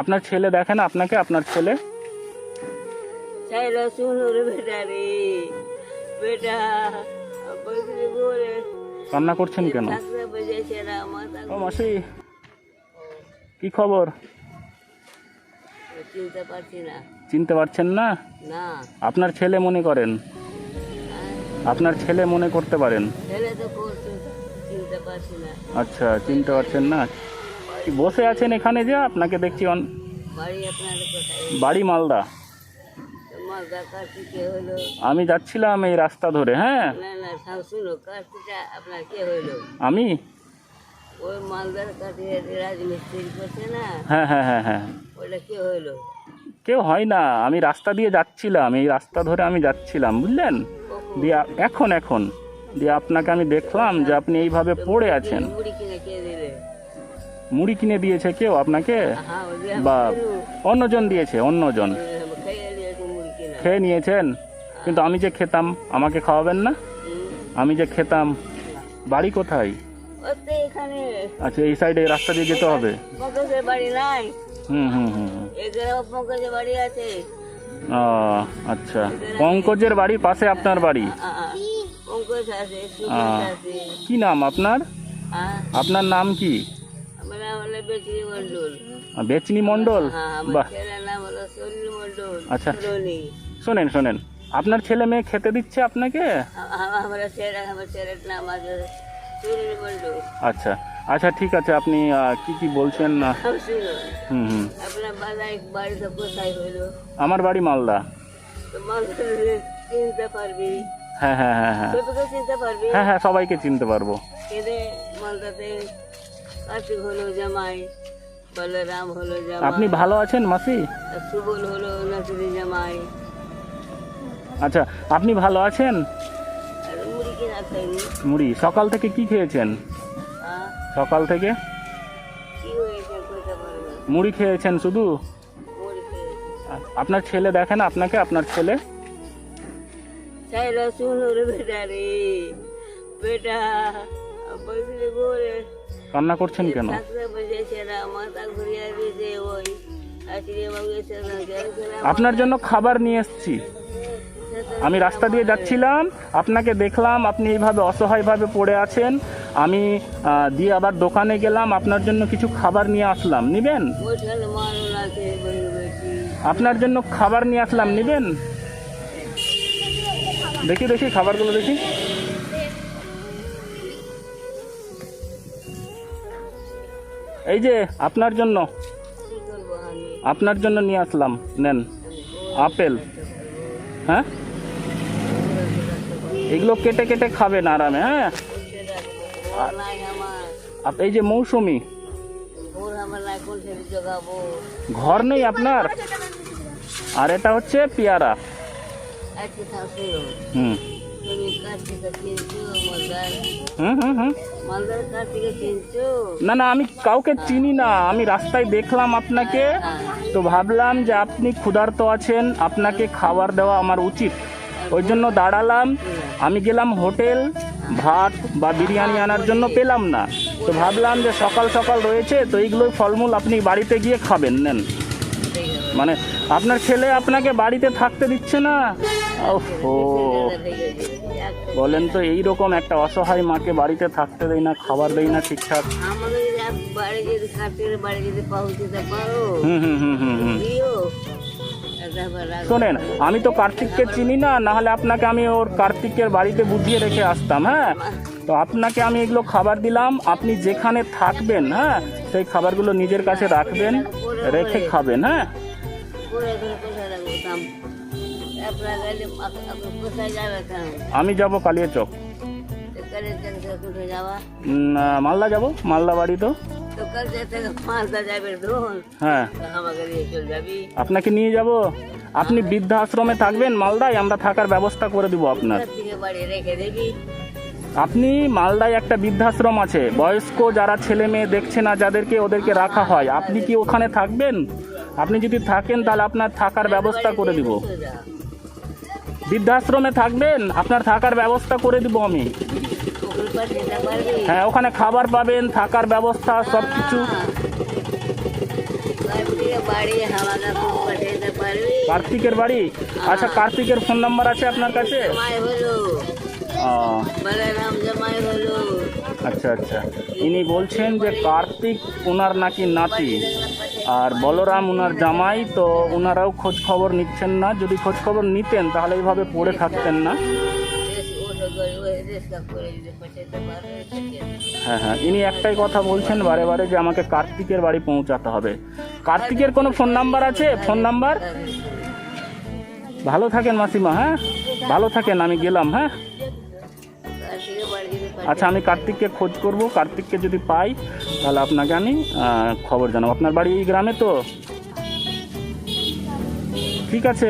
আপনার ছেলে দেখেন আপনাকে? আপনার ছেলে? চাইলো শুনো বেটা রে। বেটা কান্না করছেন কেন? না ও মাসি কি খবর? চিনতে পারছি না। চিনতে পারছেন না? না। আপনার ছেলে মনে করেন? আপনার ছেলে মনে করতে পারেন? ছেলে তো চিনতে পারছি না। আচ্ছা চিনতে পারছেন না? বসে আছেন এখানে যে? আপনাকে দেখছি অন- বাড়ি মালদা। আমি যাচ্ছিলাম এই রাস্তা ধরে হ্যাঁ। আমি? ওই মালদার কাছে রাজমিস্ত্রি করছে না? হ্যাঁ হ্যাঁ হ্যাঁ হ্যাঁ। ওটা কে হলো? কেউ হয় না আমি রাস্তা দিয়ে যাচ্ছিলাম এই রাস্তা ধরে আমি যাচ্ছিলাম বুঝলেন? দিয়ে এখন এখন। দিয়ে আপনাকে আমি দেখলাম যে আপনি এইভাবে পড়ে আছেন। মুড়ি কিনে দিয়েছে কেউ আপনাকে? হ্যাঁ বা অন্যজন দিয়েছে অন্যজন। খেয়ে দিয়েছি মুড়ি কিনা। খেয়ে নিয়েছেন? কিন্তু আমি যে খেতাম আমাকে খাওয়াবেন না? আমি যে খেতাম বাড়ি কোথায়? আচ্ছা এই সাইডে রাস্তা দিয়ে যেতে হবে। পঙ্কজের বাড়ি হুম হুম হুম। পঙ্কজের বাড়ি আচ্ছা। পঙ্কজের বাড়ির পাশে আপনার বাড়ি? কি নাম আপনার? হ্যাঁ আপনার নাম কি? হলো মন্ডল বেচনি মণ্ডল? হ্যাঁ বাহ। নাম হলো মন্ডল আচ্ছা। শোনেন শোনেন। আপনার ছেলে মেয়ে খেতে দিচ্ছে আপনাকে? আমার ছেলে আমার ছেলের নাম আছে মন্ডল আচ্ছা। আচ্ছা ঠিক আছে আপনি কি কি বলছেন? না হুম হুম। আমার বাড়ি মালদা। তো চিনতে পারবি। হ্যাঁ হ্যাঁ হ্যাঁ হ্যাঁ। হ্যাঁ হ্যাঁ সবাইকে চিনতে পারব। মালদাতে কার্তিক হলো জামাই বলরাম হলো আপনি জামাই ভালো আছেন মাসি? সুবল হলো নাচুরি জামাই। আচ্ছা আপনি ভালো আছেন? মুড়ি কিনা খাইনি মুড়ি সকাল থেকে কি খেয়েছেন? হ্যাঁ? সকাল থেকে? কি মুড়ি খেয়েছেন শুধু? আপনার ছেলে দেখেন আপনাকে আপনার ছেলে? চাইলো শুনো রে বেটা রে। বেটা এসে করছেন কেন? আপনার জন্য খাবার নিয়ে এসেছি। আমি রাস্তা দিয়ে যাচ্ছিলাম আপনাকে দেখলাম আপনি এইভাবে অসহায়ভাবে পড়ে আছেন। আমি দিয়ে আবার দোকানে গেলাম আপনার জন্য কিছু খাবার নিয়ে আসলাম। নিবেন? আপনার জন্য খাবার নিয়ে আসলাম। নিবেন? দেখি দেখি খাবারগুলো দেখি। এই যে আপনার জন্য। আপনার জন্য নিয়ে আসলাম। নেন। আপেল। হ্যাঁ? এগুলো কেটে কেটে খাবেন আরামে হ্যাঁ? এই যে মৌসুমি। ঘর নেই আপনার? আর এটা হচ্ছে পেয়ারা। হুম। না না, আমি কাউকে চিনি না। আমি রাস্তায় দেখলাম আপনাকে। তো ভাবলাম যে আপনি ক্ষুধার্ত আছেন, আপনাকে খাবার দেওয়া আমার উচিত। ওই জন্য দাঁড়ালাম। আমি গেলাম হোটেল, ভাত বা বিরিয়ানি আনার জন্য পেলাম না। তো ভাবলাম যে সকাল সকাল রয়েছে, তো এইগুলোই ফলমূল আপনি বাড়িতে গিয়ে খাবেন, নেন। মানে আপনার ছেলে আপনাকে বাড়িতে থাকতে দিচ্ছে না? ওহো। বলেন তো এই রকম একটা অসহায় মাকে বাড়িতে থাকতে দেয় না খাবার দেয় না ঠিকঠাক? রাখো। শোনেন আমি তো কার্তিককে চিনি না নাহলে আপনাকে আমি ওর কার্তিকের বাড়িতে বুঝিয়ে রেখে আসতাম হ্যাঁ? তো আপনাকে আমি এগুলো খাবার দিলাম আপনি যেখানে থাকবেন হ্যাঁ সেই খাবারগুলো নিজের কাছে রাখবেন রেখে খাবেন হ্যাঁ? আমি যাব কালিয়া চক। মালদা যাব মালদা বাড়ি তো। হ্যাঁ। আপনাকে নিয়ে যাব। আপনি বৃদ্ধাশ্রমে থাকবেন মালদায় আমরা থাকার ব্যবস্থা করে দিব আপনার। আপনি মালদায় একটা বৃদ্ধাশ্রম আছে। বয়স্ক যারা ছেলে মেয়ে দেখছে না যাদেরকে ওদেরকে রাখা হয় আপনি কি ওখানে থাকবেন? আপনি যদি থাকেন তাহলে আপনার থাকার ব্যবস্থা করে দিব। বৃদ্ধাশ্রমে থাকবেন আপনার থাকার ব্যবস্থা করে দিব আমি। হ্যাঁ ওখানে খাবার পাবেন থাকার ব্যবস্থা সব কিছু কার্তিকের বাড়ি? আচ্ছা কার্তিকের ফোন নাম্বার আছে আপনার কাছে? ও, আচ্ছা আচ্ছা। ইনি বলছেন যে কার্তিক ওনার নাকি নাতি, আর বলরাম ওনার জামাই, তো ওনারাও খোঁজ খবর নিচ্ছেন না। যদি খোঁজ খবর নিতেন, তাহলে এইভাবে পড়ে থাকতেন না। হ্যাঁ হ্যাঁ। ইনি একটাই কথা বলছেন বারে বারে যে আমাকে কার্তিকের বাড়ি পৌঁছাতে হবে। কার্তিকের কোনো ফোন নাম্বার আছে? Phone number? ভালো থাকেন মাসিমা হ্যাঁ? ভালো থাকেন, আমি গেলাম হ্যাঁ? আচ্ছা আমি কার্তিককে খোঁজ করব। কার্তিককে যদি পাই, তাহলে আপনাকে আমি খবর জানাব। আপনার বাড়ি এই গ্রামে তো? ঠিক আছে।